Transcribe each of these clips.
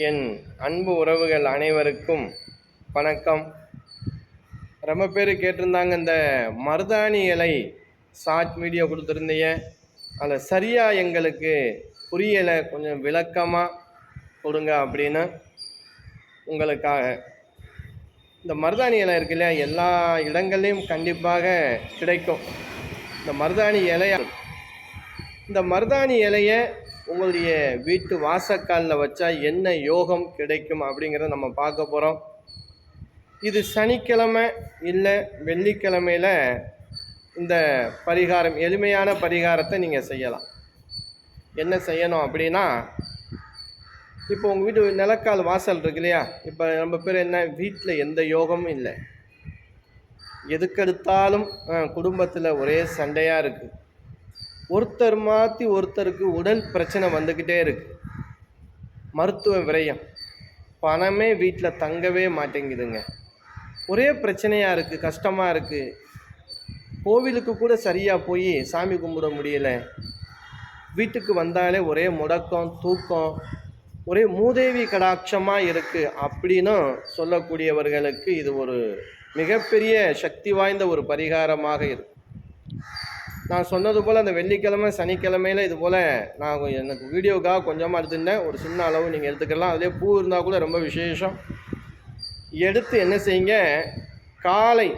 என் அன்பு உறவுகள் அனைவருக்கும் வணக்கம். ரொம்ப பேர் கேட்டிருந்தாங்க இந்த மருதாணி இலை ஷார்ட் வீடியோ கொடுத்துருந்தீங்க. அதில் சரியாக எங்களுக்கு புரியலை கொஞ்சம் விளக்கமாக கொடுங்க அப்படின்னு உங்களுக்காக. இந்த மருதாணி இலை இருக்கு இல்லையா எல்லா இடங்கள்லையும் கண்டிப்பாக கிடைக்கும். இந்த மருதாணி இலைய இந்த மருதாணி இலையை உங்களுடைய வீட்டு வாசக்காலில் வச்சா என்ன யோகம் கிடைக்கும் அப்படிங்கிறத நம்ம பார்க்க போகிறோம் இது சனிக்கிழமை இல்லை வெள்ளிக்கிழமையில் இந்த பரிகாரம் எளிமையான பரிகாரத்தை நீங்கள் செய்யலாம். என்ன செய்யணும் அப்படின்னா இப்போ உங்கள் வீட்டு நிலக்கால் வாசல் இருக்கு இல்லையா? இப்போ நம்ம பேர் என்ன? வீட்டில் எந்த யோகமும் இல்லை. எதுக்கெடுத்தாலும் குடும்பத்தில் ஒரே சண்டையாக இருக்குது ஒருத்தர் மாற்றி ஒருத்தருக்கு உடல் பிரச்சனை வந்துக்கிட்டே இருக்கு. மருத்துவ விரயம். பணமே வீட்டில் தங்கவே மாட்டேங்குதுங்க. ஒரே பிரச்சனையாக இருக்குது கஷ்டமாக இருக்குது கோவிலுக்கு கூட சரியாக போய் சாமி கும்பிட முடியல. வீட்டுக்கு வந்தாலே ஒரே முடக்கம் தூக்கம். ஒரே மூதேவி கடாட்சமாக இருக்குது அப்படின்னு சொல்லக்கூடியவர்களுக்கு இது ஒரு மிகப்பெரிய சக்தி வாய்ந்த ஒரு பரிகாரமாக இருக்கும் நான் சொன்னது போல் அந்த வெள்ளிக்கிழமை சனிக்கிழமையில் இது போல் நான் எனக்கு வீடியோக்காக கொஞ்சமாக எடுத்துட்டேன். ஒரு சின்ன அளவு நீங்கள் எடுத்துக்கலாம். அதிலே பூ இருந்தால் கூட ரொம்ப விசேஷம். எடுத்து என்ன செய்யுங்க? காலை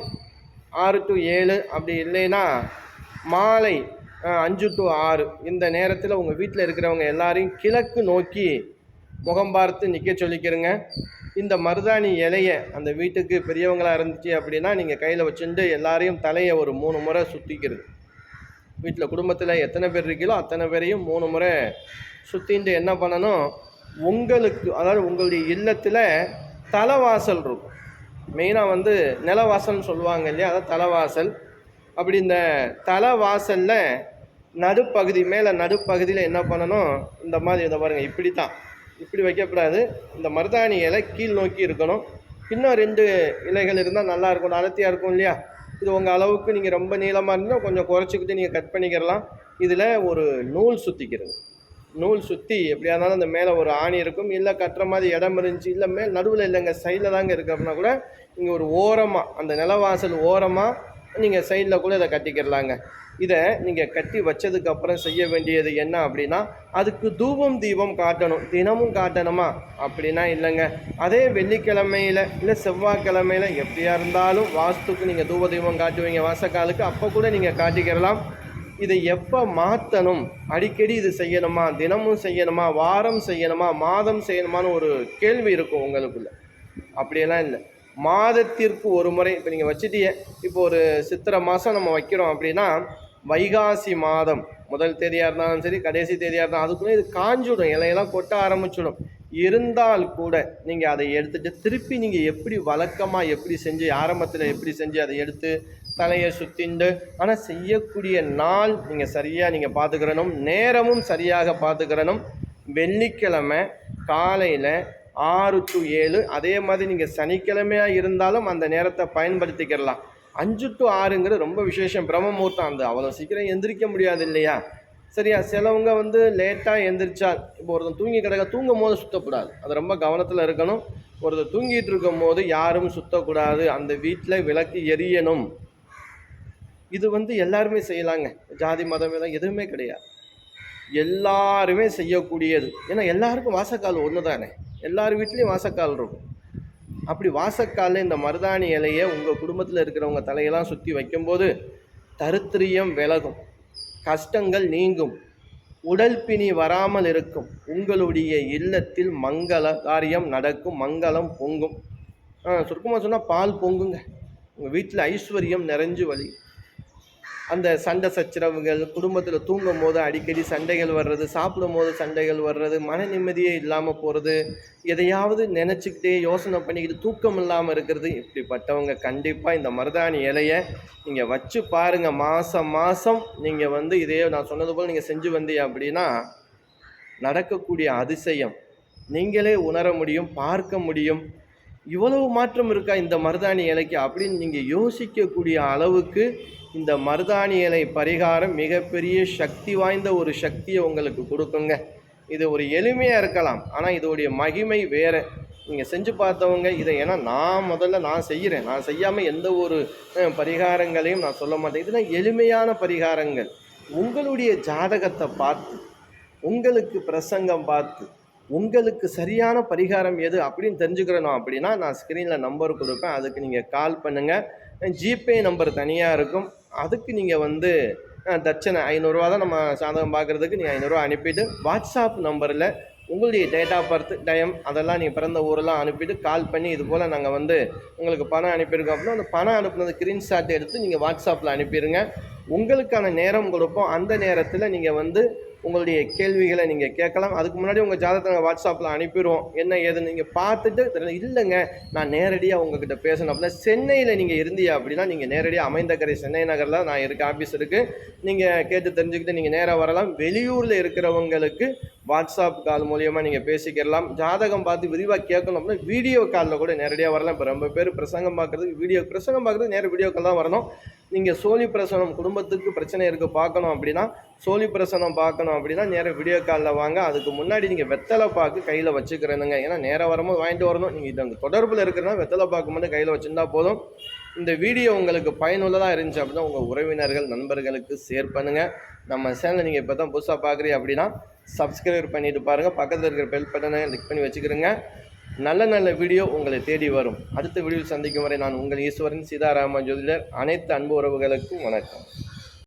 ஆறு டு ஏழு அப்படி இல்லைன்னா மாலை அஞ்சு டு ஆறு இந்த நேரத்தில் உங்கள் வீட்டில் இருக்கிறவங்க எல்லாரையும் கிழக்கு நோக்கி முகம் பார்த்து நிற்க சொல்லிக்கிறங்க. இந்த மருதாணி இலையை அந்த வீட்டுக்கு பெரியவங்களாக இருந்துச்சு அப்படின்னா நீங்கள் கையில் வச்சுட்டு எல்லாரையும் தலையை ஒரு மூணு முறை சுற்றிக்கிறது வீட்டில் குடும்பத்தில் எத்தனை பேர் இருக்கீங்களோ அத்தனை பேரையும் மூணு முறை சுற்றின்ட்டு என்ன பண்ணணும்? உங்களுக்கு அதாவது உங்களுடைய இல்லத்தில் தலைவாசல் இருக்கும். மெயினாக வந்து நிலவாசல்னு சொல்லுவாங்க இல்லையா? அதாவது தலைவாசல். அப்படி இந்த தலைவாசலில் நடுப்பகுதி மேலே நடுப்பகுதியில் என்ன பண்ணணும்? இந்த மாதிரி இதை பாருங்கள் இப்படி தான் இப்படி வைக்கக்கூடாது. இந்த மருதாணி இலை கீழ் நோக்கி இருக்கணும். இன்னும் ரெண்டு இலைகள் இருந்தால் நல்லா இருக்கும். அடர்த்தியாக இருக்கும் இல்லையா? இது உங்கள் அளவுக்கு நீங்கள் ரொம்ப நீளமாக இருந்தால் கொஞ்சம் குறைச்சிக்கிட்டு நீங்கள் கட் பண்ணிக்கிறலாம். இதில் ஒரு நூல் சுற்றிக்கிறது நூல் சுற்றி எப்படியா இருந்தாலும் அந்த மேலே ஒரு ஆணி இருக்கும். இல்லை கட்டுற மாதிரி இடம் இருந்துச்சு இல்லை மேல் நடுவில் இல்லைங்க சைடில் தாங்க இருக்கு அப்படின்னா கூட இங்கே ஒரு ஓரமாக அந்த நிலவாசல் ஓரமாக நீங்கள் சைடில் கூட இதை கட்டிக்கிறலாங்க. இதை நீங்கள் கட்டி வச்சதுக்கப்புறம் செய்ய வேண்டியது என்ன அப்படின்னா அதுக்கு தூபம் தீபம் காட்டணும். தினமும் காட்டணுமா? அப்படின்னா இல்லைங்க. அதே வெள்ளிக்கிழமையில் இல்லை செவ்வாய்க்கிழமையில் எப்படியா இருந்தாலும் வாஸ்துக்கு நீங்கள் தூப தீபம் காட்டுவீங்க. வாசக்காலுக்கு அப்போ கூட நீங்கள் காட்டிக்கிறலாம் இதை எப்போ மாற்றணும் அடிக்கடி இது செய்யணுமா? தினமும் செய்யணுமா? வாரம் செய்யணுமா? மாதம் செய்யணுமான்னு ஒரு கேள்வி இருக்கும் உங்களுக்குள்ள. அப்படியெல்லாம் இல்லை. மாதத்திற்கு ஒரு முறை இப்போ நீங்கள் வச்சுட்டீங்க இப்போ ஒரு சித்திரை மாதம் நம்ம வைக்கிறோம் அப்படின்னா வைகாசி மாதம். முதல் தேதியாக இருந்தாலும் சரி கடைசி தேதியாக இருந்தாலும் அதுக்குள்ளே இது காஞ்சிடும். இலையெல்லாம் கொட்ட ஆரம்பிச்சிடும். இருந்தால் கூட நீங்கள் அதை எடுத்துகிட்டு திருப்பி நீங்கள் எப்படி வழக்கமாக எப்படி செஞ்சு ஆரம்பத்தில் எப்படி செஞ்சு அதை எடுத்து தலையை சுத்திண்டு ஆனால் செய்யக்கூடிய நாள் நீங்கள் சரியாக நீங்கள் பார்த்துக்கிறணும் நேரமும் சரியாக பார்த்துக்கிறணும் வெள்ளிக்கிழமை காலையில் ஆறு டு ஏழு அதே மாதிரி நீங்கள் சனிக்கிழமையாக இருந்தாலும் அந்த நேரத்தை பயன்படுத்திக்கிறலாம். அஞ்சு டு ஆறுங்கிறது ரொம்ப விசேஷம். பிரம்ம முகூர்த்தம் அந்த அவ்வளோ சீக்கிரம் எந்திரிக்க முடியாது இல்லையா? சரியா? சிலவங்க வந்து லேட்டாக எந்திரிச்சா இப்போ ஒருத்தன் தூங்கி கிடக்க தூங்கும் போது சுத்தக்கூடாது. அது ரொம்ப கவனத்தில் இருக்கணும். ஒருத்தர் தூங்கிட்டு இருக்கும் போது யாரும் சுத்தக்கூடாது. அந்த வீட்டில் விளக்கு எரியணும். இது வந்து எல்லாருமே செய்யலாங்க. ஜாதி மதம் எல்லாம் எதுவுமே கிடையாது. எல்லாருமே செய்யக்கூடியது. ஏன்னா எல்லாருக்கும் வாசக்கால் ஒன்று தானே எல்லார் வீட்லேயும் வாசக்கால் இருக்கும். அப்படி வாசக்காலில் இந்த மருதாணி இலையை உங்கள் குடும்பத்தில் இருக்கிறவங்க தலையெல்லாம் சுற்றி வைக்கும்போது தருத்திரியம் விலகும். கஷ்டங்கள் நீங்கும். உடல் பிணி வராமல் இருக்கும். உங்களுடைய இல்லத்தில் மங்கள காரியம் நடக்கும். மங்களம் பொங்கும். சுருக்கமாக சொன்னால் பால் பொங்குங்க. உங்கள் வீட்டில் ஐஸ்வர்யம் நிறைஞ்சு வழி அந்த சண்டை சச்சரவுகள் குடும்பத்தில் தூங்கும் போது அடிக்கடி சண்டைகள் வர்றது சாப்பிடும் போது சண்டைகள் வர்றது மன நிம்மதியே இல்லாமல் போகிறது எதையாவது நினச்சிக்கிட்டே யோசனை பண்ணிக்கிட்டு தூக்கம் இல்லாமல் இருக்கிறது இப்படிப்பட்டவங்க கண்டிப்பாக இந்த மருதாணி இலையை நீங்கள் வச்சு பாருங்கள் மாதம் மாதம் நீங்கள் வந்து இதே நான் சொன்னது போல் நீங்கள் செஞ்சு வந்தீங்க அப்படின்னா நடக்கக்கூடிய அதிசயம். நீங்களே உணர முடியும் பார்க்க முடியும். இவ்வளவு மாற்றம் இருக்கா இந்த மருதாணி இலைக்கு அப்படின்னு நீங்கள் யோசிக்கக்கூடிய அளவுக்கு இந்த மருதாணி இலை பரிகாரம் மிகப்பெரிய சக்தி வாய்ந்த ஒரு சக்தியை உங்களுக்கு கொடுக்குங்க. இது ஒரு எளிமையாக இருக்கலாம். ஆனால் இதோடைய மகிமை வேறு. நீங்கள் செஞ்சு பார்த்தவங்க இதை ஏன்னா நான் முதல்ல நான் செய்கிறேன் நான் செய்யாமல் எந்த ஒரு பரிகாரங்களையும் நான் சொல்ல மாட்டேன். இதெல்லாம் எளிமையான பரிகாரங்கள். உங்களுடைய ஜாதகத்தை பார்த்து உங்களுக்கு பிரசங்கம் பார்த்து உங்களுக்கு சரியான பரிகாரம் எது அப்படின்னு தெரிஞ்சுக்கிறணும் அப்படின்னா நான் ஸ்க்ரீனில் நம்பர் கொடுப்பேன். அதுக்கு நீங்கள் கால் பண்ணுங்கள் ஜிபே நம்பர் தனியாக இருக்கும். அதுக்கு நீங்கள் வந்து தட்சணை ஐநூறுரூவா தான் நம்ம சாதகம் பார்க்குறதுக்கு நீங்கள் ஐநூறுரூவா அனுப்பிவிட்டு வாட்ஸ்அப் நம்பரில் உங்களுடைய டேட் ஆஃப் பர்த் டைம் அதெல்லாம் நீங்கள் பிறந்த ஊரெல்லாம் அனுப்பிட்டு கால் பண்ணி இது போல் நாங்கள் வந்து உங்களுக்கு பணம் அனுப்பியிருக்கோம் அப்படின்னா அந்த பணம் அனுப்புனது ஸ்க்ரீன்ஷாட் எடுத்து நீங்கள் வாட்ஸ்அப்பில் அனுப்பிடுங்க உங்களுக்கான நேரம் கொடுப்போம். அந்த நேரத்தில் நீங்கள் வந்து உங்களுடைய கேள்விகளை நீங்கள் கேட்கலாம். அதுக்கு முன்னாடி உங்கள் ஜாதகத்தை நாங்கள் வாட்ஸ்அப்பில் அனுப்பிடுவோம். என்ன ஏதுன்னு நீங்கள் பார்த்துட்டு இல்லைங்க. நான் நேரடியாக உங்ககிட்ட பேசணும் அப்படின்னா சென்னையில் நீங்கள் இருந்தீங்க அப்படின்னா நீங்கள் நேரடியாக அமைந்தக்கரை சென்னை நகரில் நான் இருக்க ஆஃபீஸ் இருக்குது நீங்கள் கேட்டு தெரிஞ்சுக்கிட்டு நீங்கள் நேராக வரலாம். வெளியூரில் இருக்கிறவங்களுக்கு வாட்ஸ்அப் கால் மூலியமாக நீங்கள் பேசிக்கிறலாம் ஜாதகம் பார்த்து விரிவாக கேட்கணும் அப்படின்னா வீடியோ காலில் கூட நேரடியாக வரலாம். இப்போ ரொம்ப பேர் பிரசங்கம் பார்க்குறதுக்கு வீடியோ பிரசங்கம் பார்க்குறது நேர வீடியோ கால் தான் வரணும். நீங்கள் சோழி பிரசனம் குடும்பத்துக்கு பிரச்சனை இருக்குது பார்க்கணும் அப்படின்னா சோழி பிரசனம் பார்க்கணும் அப்படின்னா நேராக வீடியோ காலில் வாங்க. அதுக்கு முன்னாடி நீங்கள் வெத்தலை பாக்கு கையில் வச்சுக்கிறேனுங்க. ஏன்னா நேராக வரும்போது வாங்கிட்டு வரணும். நீங்கள் இது தொடர்பில் இருக்கிறனா வெத்தலை பாக்கு மட்டும் கையில் வச்சுருந்தா போதும். இந்த வீடியோ உங்களுக்கு பயனுள்ளதாக இருந்துச்சு அப்படின்னா உங்கள் உறவினர்கள் நண்பர்களுக்கு ஷேர் பண்ணுங்கள் நம்ம சேனலை நீங்கள் இப்போ தான் புதுசாக பார்க்குறீங்க அப்படின்னா சப்ஸ்கிரைப் பண்ணிட்டு பாருங்கள் பக்கத்தில் இருக்கிற பெல் பட்டனை கிளிக் பண்ணி வச்சுக்கிறோங்க நல்ல நல்ல வீடியோ உங்களை தேடி வரும். அடுத்த வீடியோ சந்திக்கும் வரை நான் உங்கள் ஈஸ்வரன் சீதாராம ஜோதிடர். அனைத்து அன்பு உறவுகளுக்கும் வணக்கம்.